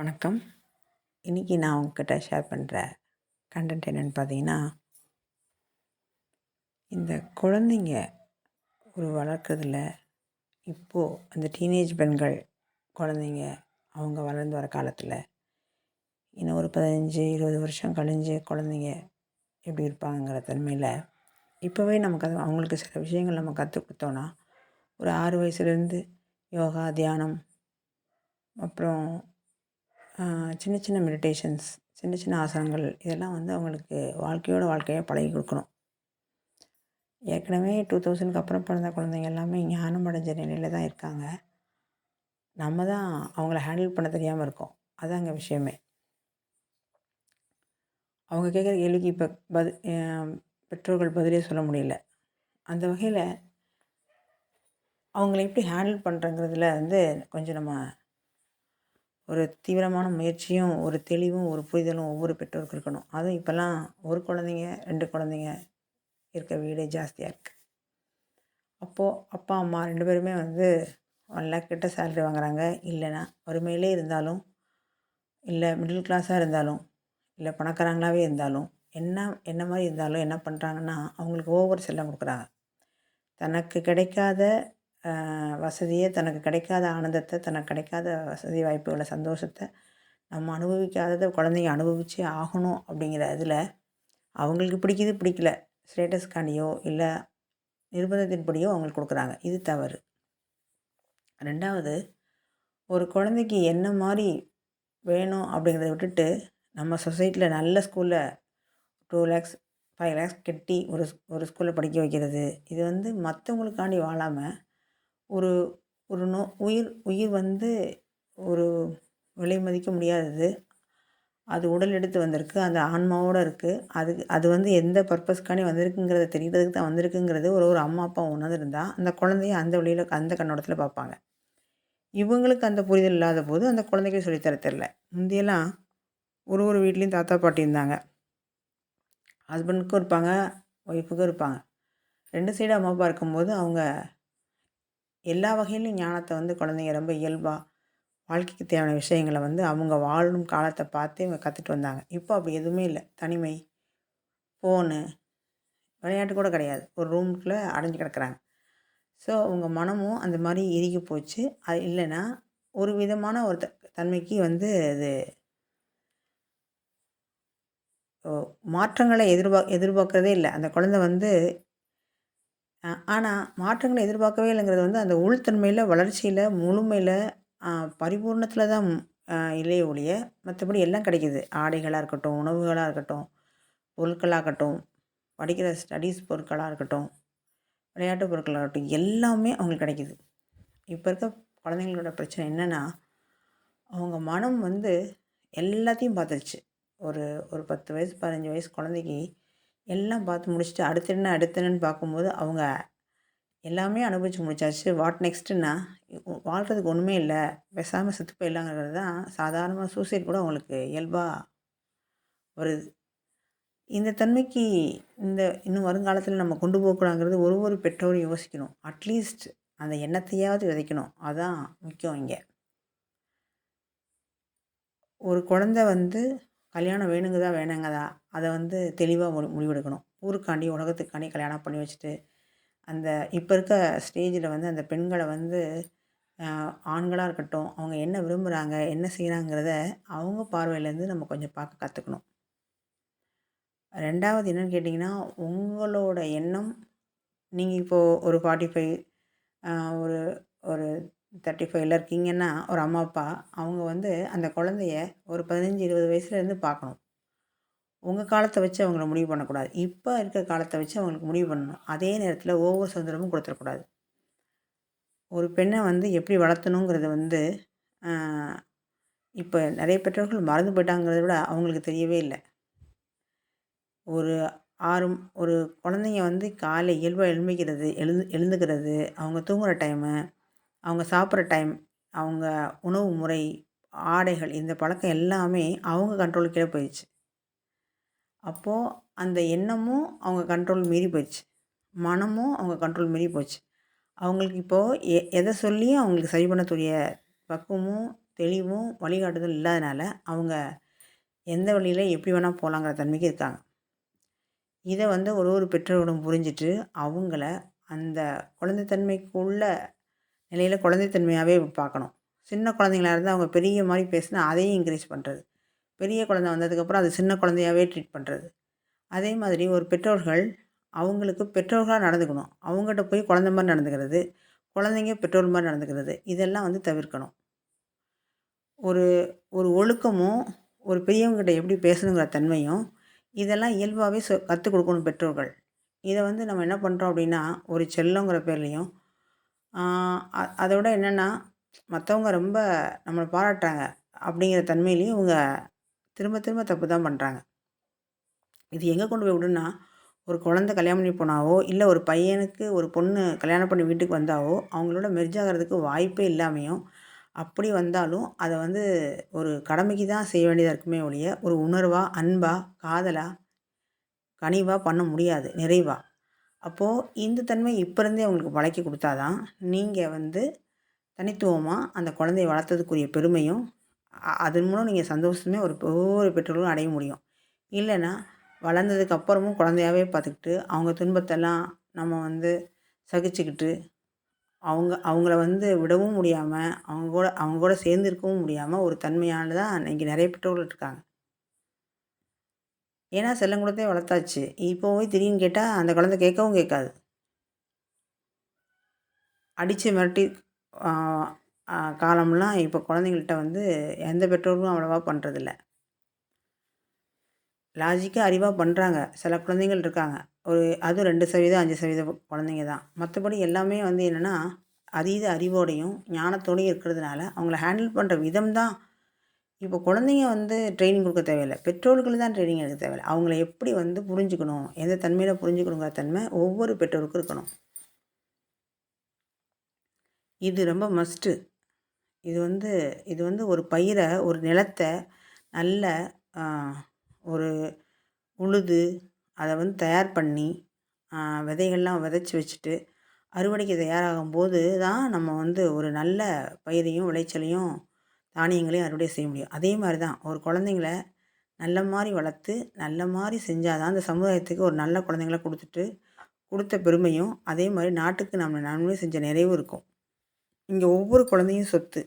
வணக்கம். இன்றைக்கி நான் உங்ககிட்ட ஷேர் பண்ணுற கண்டென்ட் என்னென்னு பார்த்தீங்கன்னா இந்த குழந்தைங்க ஒரு வளர்க்குறதுல இப்போது அந்த டீனேஜ் பெண்கள் குழந்தைங்க அவங்க வளர்ந்து வர காலத்தில் இன்னும் ஒரு பதினஞ்சு இருபது வருஷம் கழிஞ்சு குழந்தைங்க எப்படி இருப்பாங்கங்கிற தன்மையில் இப்போவே நமக்கு அது அவங்களுக்கு சில விஷயங்கள் நம்ம கற்றுக் கொடுத்தோன்னா ஒரு ஆறு வயசுலேருந்து யோகா தியானம் அப்புறம் சின்ன சின்ன மெடிடேஷன்ஸ் சின்ன சின்ன ஆசனங்கள் இதெல்லாம் வந்து அவங்களுக்கு வாழ்க்கையோட வாழ்க்கையாக பழகி கொடுக்கணும். ஏற்கனவே டூ தௌசண்ட்க்கு அப்புறம் பிறந்த குழந்தைங்க எல்லாமே ஞானம் அடைஞ்ச நிலையில் தான் இருக்காங்க. நம்ம தான் அவங்கள ஹேண்டில் பண்ண தெரியாமல் இருக்கோம். அதாங்க விஷயமே. அவங்க கேட்குற கேள்விக்கு இப்போ பதி பெற்றோர்கள் பதிலே சொல்ல முடியல. அந்த வகையில் அவங்கள எப்படி ஹேண்டில் பண்ணுறங்கிறதுல வந்து கொஞ்சம் நம்ம ஒரு தீவிரமான முயற்சியும் ஒரு தெளிவும் ஒரு புரிதலும் ஒவ்வொரு பெற்றோருக்கும் இருக்கணும். அதுவும் இப்போல்லாம் ஒரு குழந்தைங்க ரெண்டு குழந்தைங்க இருக்க வீடே ஜாஸ்தியாக இருக்குது அப்போது அப்பா அம்மா ரெண்டு பேருமே வந்து ஒன் லேக் கிட்ட சேலரி வாங்குறாங்க. இல்லைன்னா வறுமையிலே இருந்தாலும் இல்லை மிடில் கிளாஸாக இருந்தாலும் இல்லை பணக்காரங்களாகவே இருந்தாலும் என்ன என்ன மாதிரி இருந்தாலும் என்ன பண்ணுறாங்கன்னா அவங்களுக்கு ஓவர் செல்லம் கொடுக்குறாங்க. தனக்கு கிடைக்காத வசதியை தனக்கு கிடைக்காத ஆனந்தத்தை தனக்கு கிடைக்காத வசதி வாய்ப்புகளை சந்தோஷத்தை நம்ம அனுபவிக்காததை குழந்தைங்க அனுபவிச்சே ஆகணும் அப்படிங்கிற இதில் அவங்களுக்கு பிடிக்குது பிடிக்கல. ஸ்டேட்டஸ்க்காண்டியோ இல்லை நிர்பந்தத்தின்படியோ அவங்களுக்கு கொடுக்குறாங்க. இது தவறு. ரெண்டாவது ஒரு குழந்தைக்கு என்ன மாதிரி வேணும் அப்படிங்கிறத விட்டுட்டு நம்ம சொசைட்டியில் நல்ல ஸ்கூலில் டூ லேக்ஸ் ஃபைவ் லேக்ஸ் கட்டி ஒரு ஒரு ஸ்கூலில் படிக்க வைக்கிறது. இது வந்து மற்றவங்களுக்காண்டி வாழாமல் ஒரு ஒரு நோ உயிர் உயிர் வந்து ஒரு விலை மதிக்க முடியாதது. அது உடல் எடுத்து வந்திருக்கு அந்த ஆன்மாவோடு இருக்குது அதுக்கு அது வந்து எந்த பர்பஸ்க்கானே வந்திருக்குங்கிறத தெரியறதுக்கு தான் வந்திருக்குங்கிறது ஒரு ஒரு அம்மா அப்பா உணர்ந்துருந்தா அந்த குழந்தைய அந்த வழியில் அந்த கண்ணோடத்தில் பார்ப்பாங்க இவங்களுக்கு அந்த புரிதல் இல்லாத போது அந்த குழந்தைக்கு சொல்லித்தர தெரில முந்தையெல்லாம் ஒரு ஒரு வீட்லேயும் தாத்தா பாட்டி இருந்தாங்க. ஹஸ்பண்டுக்கும் இருப்பாங்க ஒய்ஃபுக்கும் இருப்பாங்க. ரெண்டு சைடு அம்மா அப்பா இருக்கும்போது அவங்க எல்லா வகையிலும் ஞானத்தை வந்து குழந்தைங்க ரொம்ப இயல்பாக வாழ்க்கைக்கு தேவையான விஷயங்களை வந்து அவங்க வாழும் காலத்தை பார்த்து இவங்க கற்றுட்டு வந்தாங்க. இப்போ அப்படி எதுவுமே இல்லை. தனிமை ஃபோனு விளையாட்டு கூட கிடையாது. ஒரு ரூமுக்குள்ளே அடைஞ்சு கிடக்குறாங்க. ஸோ அவங்க மனமும் அந்த மாதிரி இறுகி போச்சு. அது இல்லைன்னா ஒரு விதமான ஒரு த தன்மைக்கு வந்து அது மாற்றங்களை எதிர்பா எதிர்பார்க்குறதே இல்லை. அந்த குழந்த வந்து ஆனால் மாற்றங்களை எதிர்பார்க்கவே இல்லைங்கிறது வந்து அந்த உள்தன்மையில் வளர்ச்சியில் முழுமையில் பரிபூர்ணத்தில் தான் இல்லையே ஒழிய மற்றபடி எல்லாம் கிடைக்கிது. ஆடைகளாக இருக்கட்டும் உணவுகளாக இருக்கட்டும் பொருட்களாகட்டும் படிக்கிற ஸ்டடீஸ் பொருட்களாக இருக்கட்டும் விளையாட்டு பொருட்களாக இருக்கட்டும் எல்லாமே அவங்களுக்கு கிடைக்கிது. இப்போ இருக்க குழந்தைங்களோட பிரச்சனை என்னென்னா அவங்க மனம் வந்து எல்லாத்தையும் பார்த்துருச்சு. ஒரு ஒரு பத்து வயசு பதினஞ்சு வயசு குழந்தைக்கு எல்லாம் பார்த்து முடிச்சுட்டு அடுத்து என்ன அடுத்து என்னன்னு பார்க்கும்போது அவங்க எல்லாமே அனுபவிச்சு முடிச்சாச்சு. வாட் நெக்ஸ்ட்டுன்னா வாழ்கிறதுக்கு ஒன்றுமே இல்லை. பேசாமல் செத்து போயிடலாங்கிறது தான் சாதாரணமாக சூசைட் கூட அவங்களுக்கு இயல்பாக வருது. இந்த தன்மைக்கு இந்த இன்னும் வருங்காலத்தில் நம்ம கொண்டு போகக்கூடாங்கிறது ஒரு ஒரு பெற்றோரும் யோசிக்கணும். அட்லீஸ்ட் அந்த எண்ணத்தையாவது விதைக்கணும். அதுதான் முக்கியம் இங்கே. ஒரு குழந்த வந்து கல்யாணம் வேணுங்கதா வேணாங்கதா அதை வந்து தெளிவாக மு முடிவெடுக்கணும். ஊருக்காண்டி உலகத்துக்காண்டி கல்யாணம் பண்ணி வச்சுட்டு அந்த இப்போ இருக்க ஸ்டேஜில் வந்து அந்த பெண்களை வந்து ஆண்களாக இருக்கட்டும் அவங்க என்ன விரும்புகிறாங்க என்ன செய்கிறாங்கிறத அவங்க பார்வையிலேருந்து நம்ம கொஞ்சம் பார்க்க கற்றுக்கணும் ரெண்டாவது என்னென்னு கேட்டிங்கன்னா உங்களோட எண்ணம் நீங்கள் இப்போது ஒரு ஃபார்ட்டி ஃபைவ் ஒரு ஒரு தேர்ட்டி ஃபைவ்ல இருக்கீங்கன்னா ஒரு அம்மா அப்பா அவங்க வந்து அந்த குழந்தைய ஒரு பதினஞ்சு இருபது வயசுலேருந்து பார்க்கணும். உங்கள் காலத்தை வச்சு அவங்கள முடிவு பண்ணக்கூடாது. இப்போ இருக்க காலத்தை வச்சு அவங்களுக்கு முடிவு பண்ணணும். அதே நேரத்தில் ஒவ்வொரு சுதந்திரமும் கொடுத்துடக்கூடாது. ஒரு பெண்ணை வந்து எப்படி வளர்த்தணுங்கிறது வந்து இப்போ நிறைய பெற்றோர்கள் மறந்து போயிட்டாங்கிறத விட அவங்களுக்கு தெரியவே இல்லை. ஒரு ஆறு ஒரு குழந்தைங்க வந்து காலை இயல்பாக எழுமிக்கிறது எழுந்து எழுந்துக்கிறது அவங்க தூங்குகிற டைமு அவங்க சாப்பிட்ற டைம் அவங்க உணவு முறை ஆடைகள் இந்த பழக்கம் எல்லாமே அவங்க கண்ட்ரோலுக்கு போயிடுச்சு. அப்போது அந்த எண்ணமும் அவங்க கண்ட்ரோல் மீறி போயிடுச்சு. மனமும் அவங்க கண்ட்ரோல் மீறி போச்சு. அவங்களுக்கு இப்போது எ எதை சொல்லியும் அவங்களுக்கு சரி பண்ணக்கூடிய பக்குவமும் தெளிவும் வழிகாட்டுதல் இல்லாதனால அவங்க எந்த வழியில் எப்படி வேணால் போகலாங்கிற தன்மைக்கு இருக்காங்க. இதை வந்து ஒரு ஒரு பெற்றோர்களும் புரிஞ்சுட்டு அவங்கள அந்த குழந்தைத்தன்மைக்குள்ள நிலையில் குழந்தைத்தன்மையாகவே பார்க்கணும். சின்ன குழந்தைங்களா இருந்தால் அவங்க பெரிய மாதிரி பேசினா அதையும் என்கரேஜ் பண்ணுறது பெரிய குழந்தை வந்ததுக்கப்புறம் அது சின்ன குழந்தையாவே ட்ரீட் பண்ணுறது அதே மாதிரி ஒரு பெற்றோர்கள் அவங்களுக்கு பெற்றோர்களாக நடந்துக்கணும். அவங்ககிட்ட போய் குழந்த மாதிரி நடந்துக்கிறது குழந்தைங்க பெற்றோர் மாதிரி நடந்துக்கிறது இதெல்லாம் வந்து தவிர்க்கணும். ஒரு ஒரு ஒழுக்கமும் ஒரு பெரியவங்ககிட்ட எப்படி பேசணுங்கிற தன்மையும் இதெல்லாம் இயல்பாகவே சொ கற்றுக் கொடுக்கணும் பெற்றோர்கள். இதை வந்து நம்ம என்ன பண்ணுறோம் அப்படின்னா ஒரு செல்லங்கிற பேர்லேயும் அதை விட என்னென்னா மற்றவங்க ரொம்ப நம்மளை பாராட்டுறாங்க அப்படிங்கிற தன்மையிலையும் இவங்க திரும்ப திரும்ப தப்பு தான் பண்ணுறாங்க இது எங்கே கொண்டு போய் விடுன்னா ஒரு குழந்த கல்யாணம் பண்ணி போனாவோ இல்லை ஒரு பையனுக்கு ஒரு பொண்ணு கல்யாணம் பண்ணி வீட்டுக்கு வந்தாவோ அவங்களோட மெர்ஜ் ஆகிறதுக்கு வாய்ப்பே இல்லாமையும் அப்படி வந்தாலும் அதை வந்து ஒரு கடமைக்கு தான் செய்ய வேண்டியதாக இருக்குமே ஒழிய ஒரு உணர்வாக அன்பாக காதலாக கனிவாக பண்ண முடியாது நிறைவாக அப்போது இந்த தன்மை இப்போ இருந்தே அவங்களுக்கு பழக்கி கொடுத்தா தான் நீங்கள் வந்து தனித்துவமாக அந்த குழந்தைய வளர்த்ததுக்குரிய பெருமையும் அதன் மூலம் நீங்கள் சந்தோஷமே ஒரு ஒவ்வொரு பெற்றோர்களும் அடைய முடியும். இல்லைன்னா வளர்ந்ததுக்கு அப்புறமும் குழந்தையாவே பார்த்துக்கிட்டு அவங்க துன்பத்தெல்லாம் நம்ம வந்து சகிச்சுக்கிட்டு அவங்க அவங்கள வந்து விடவும் முடியாமல் அவங்க கூட அவங்க கூட சேர்ந்து இருக்கவும் முடியாமல் ஒரு தன்மையானதாக இன்றைக்கி நிறைய பெற்றோர்கள் இருக்காங்க. ஏன்னா செல்லங்குளத்தே வளர்த்தாச்சு. இப்போ போய் திடீர்னு கேட்டால் அந்த குழந்தை கேட்கவும் கேட்காது. அடித்து மிரட்டி காலம்லாம் இப்போ குழந்தைங்கள்ட்ட வந்து எந்த பெற்றோர்களும் அவ்வளோவா பண்ணுறதில்ல லாஜிக்காக அறிவாக பண்ணுறாங்க சில குழந்தைங்கள் இருக்காங்க. ஒரு அதுவும் ரெண்டு சதவீதம் அஞ்சு சதவீதம் குழந்தைங்க தான். மற்றபடி எல்லாமே வந்து என்னென்னா அதீத அறிவோடையும் ஞானத்தோடையும் இருக்கிறதுனால அவங்கள ஹேண்டில் பண்ணுற விதம் தான் இப்போ குழந்தைங்க வந்து ட்ரைனிங் கொடுக்க தேவையில்லை. பெற்றோர்கள் தான் ட்ரைனிங் எடுக்க தேவையில்லை. அவங்கள எப்படி வந்து புரிஞ்சுக்கணும்? எந்த தன்மையில் புரிஞ்சுக்கணுங்கிற தன்மை ஒவ்வொரு பெற்றோருக்கும் இருக்கணும். இது ரொம்ப மஸ்ட்டு இது வந்து இது வந்து ஒரு பயிரை ஒரு நிலத்தை நல்ல ஒரு உழுது அதை வந்து தயார் பண்ணி விதைகள்லாம் விதைச்சி வச்சுட்டு அறுவடைக்கு தயாராகும் போது தான் நம்ம வந்து ஒரு நல்ல பயிரையும் விளைச்சலையும் தானியங்களையும் அறுவடை செய்ய முடியும். அதே மாதிரி தான் ஒரு குழந்தைங்கள நல்ல மாதிரி வளர்த்து நல்ல மாதிரி செஞ்சால் தான் அந்த சமுதாயத்துக்கு ஒரு நல்ல குழந்தைங்கள கொடுத்துட்டு கொடுத்த பெருமையும் அதே மாதிரி நாட்டுக்கு நம்ம நன்மை செஞ்ச நிறைவும் இருக்கும். இங்கே ஒவ்வொரு குழந்தையும் சொத்து.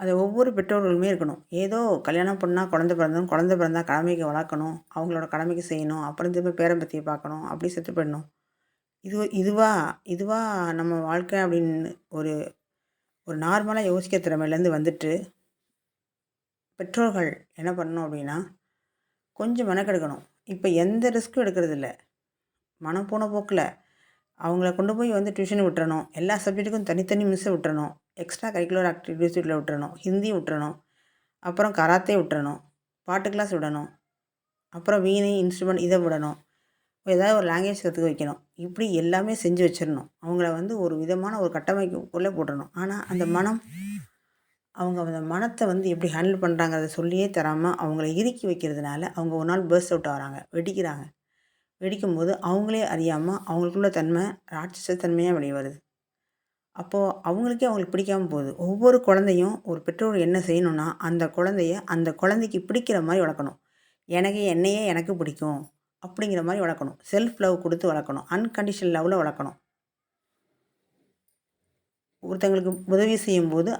அதை ஒவ்வொரு பெற்றோர்களுமே இருக்கணும். ஏதோ கல்யாணம் பண்ணால் குழந்த பிறந்தோம் குழந்த பிறந்தால் கடமைக்கு வளர்க்கணும் அவங்களோட கடமைக்கு செய்யணும் அப்புறம் திரும்ப பேரம்பத்தியை பார்க்கணும் அப்படி செத்து போயிடணும். இது இதுவா இதுவா நம்ம வாழ்க்கை அப்படின்னு ஒரு ஒரு நார்மலாக யோசிக்க திறமையிலேருந்து வந்துட்டு பெற்றோர்கள் என்ன பண்ணணும் அப்படின்னா கொஞ்சம் மெனக்கெடுக்கணும். இப்போ எந்த ரிஸ்க்கும் எடுக்கிறதில்ல மனம் போன போக்கில் அவங்கள கொண்டு போய் வந்து டியூஷன் விட்டுறணும். எல்லா சப்ஜெக்ட்டுக்கும் தனித்தனி மிஸ்ஸை விட்டுறணும். எக்ஸ்ட்ரா கரிக்குலர் ஆக்டிவிட்டிஸ் வீட்டில் விட்டுறணும். ஹிந்தி விட்டுறணும். அப்புறம் கராத்தே விட்டுறணும். பாட்டு கிளாஸ் விடணும். அப்புறம் வீணை இன்ஸ்ட்ருமெண்ட் இதை விடணும். ஏதாவது ஒரு லாங்குவேஜ் கற்றுக்க வைக்கணும். இப்படி எல்லாமே செஞ்சு வச்சிடணும். அவங்கள வந்து ஒரு விதமான ஒரு கட்டமைப்புக்குள்ளே போட்டுடணும். ஆனால் அந்த மனம் அவங்க அந்த மனத்தை வந்து எப்படி ஹேண்டில் பண்ணுறாங்கிறத சொல்லியே தராமல் அவங்கள இறுக்கி வைக்கிறதுனால அவங்க ஒரு நாள் பேர்ஸ் அவுட் ஆகிறாங்க. வெடிக்கிறாங்க. வெடிக்கும்போது அவங்களே அறியாமல் அவங்களுக்குள்ள தன்மை ராட்சச தன்மையாக வெளியே வருது. அப்போது அவங்களுக்கே அவங்களுக்கு பிடிக்காமல் போகுது. ஒவ்வொரு குழந்தையும் ஒரு பெற்றோர் என்ன செய்யணும்னா அந்த குழந்தைய அந்த குழந்தைக்கு பிடிக்கிற மாதிரி வளர்க்கணும். எனக்கு என்னையே எனக்கு பிடிக்கும். அப்படிங்கிற மாதிரி வளர்க்கணும். செல்ஃப் லவ் கொடுத்து வளர்க்கணும். அன்கண்டிஷன் லவ்வில் வளர்க்கணும். ஒருத்தங்களுக்கு உதவி செய்யும்போது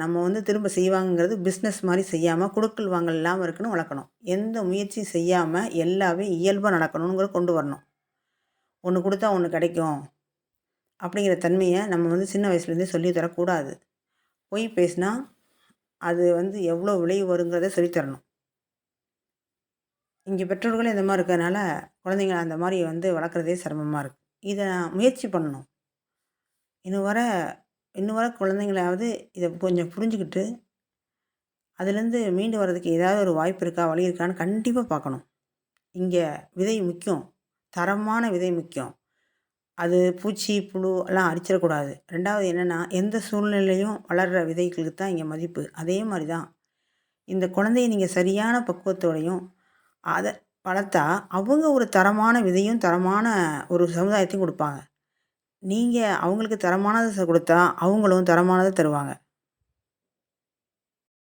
நம்ம வந்து திரும்ப செய்வாங்கிறது பிஸ்னஸ் மாதிரி செய்யாமல் கொடுக்கல் வாங்கல் இல்லாமல் இருக்குன்னு வளர்க்கணும். எந்த முயற்சியும் செய்யாமல் எல்லாமே இயல்பாக நடக்கணுங்கிற கொண்டு வரணும். ஒன்று கொடுத்தா ஒன்று கிடைக்கும். அப்படிங்கிற தன்மையை நம்ம வந்து சின்ன வயசுலேருந்தே சொல்லி தரக்கூடாது. பொய் பேசினா அது வந்து எவ்வளோ விளைவு வருங்கிறத சொல்லித்தரணும் இங்கே பெற்றோர்களும் இந்த மாதிரி இருக்கிறதுனால குழந்தைங்களை அந்த மாதிரி வந்து வளர்க்குறதே சிரமமாக இருக்குது இதை முயற்சி பண்ணணும். இன்னும் வர இன்னும் வர குழந்தைங்களாவது இதை கொஞ்சம் புரிஞ்சுக்கிட்டு அதுலேருந்து மீண்டு வர்றதுக்கு ஏதாவது ஒரு வாய்ப்பு இருக்கா வழி இருக்கான்னு கண்டிப்பாக பார்க்கணும். இங்கே விதை முக்கியம். தரமான விதை முக்கியம். அது பூச்சி புழு எல்லாம் அரிச்சிடக்கூடாது. ரெண்டாவது என்னென்னா எந்த சூழ்நிலையும் வளர்கிற விதைகளுக்கு தான் இங்கே மதிப்பு. அதே மாதிரி தான். இந்த குழந்தைய நீங்கள் சரியான பக்குவத்தோடையும் அதை வளர்த்தா அவங்க ஒரு தரமான விதையும் தரமான ஒரு சமுதாயத்தையும் கொடுப்பாங்க. நீங்கள் அவங்களுக்கு தரமானதை கொடுத்தா அவங்களும் தரமானதை தருவாங்க.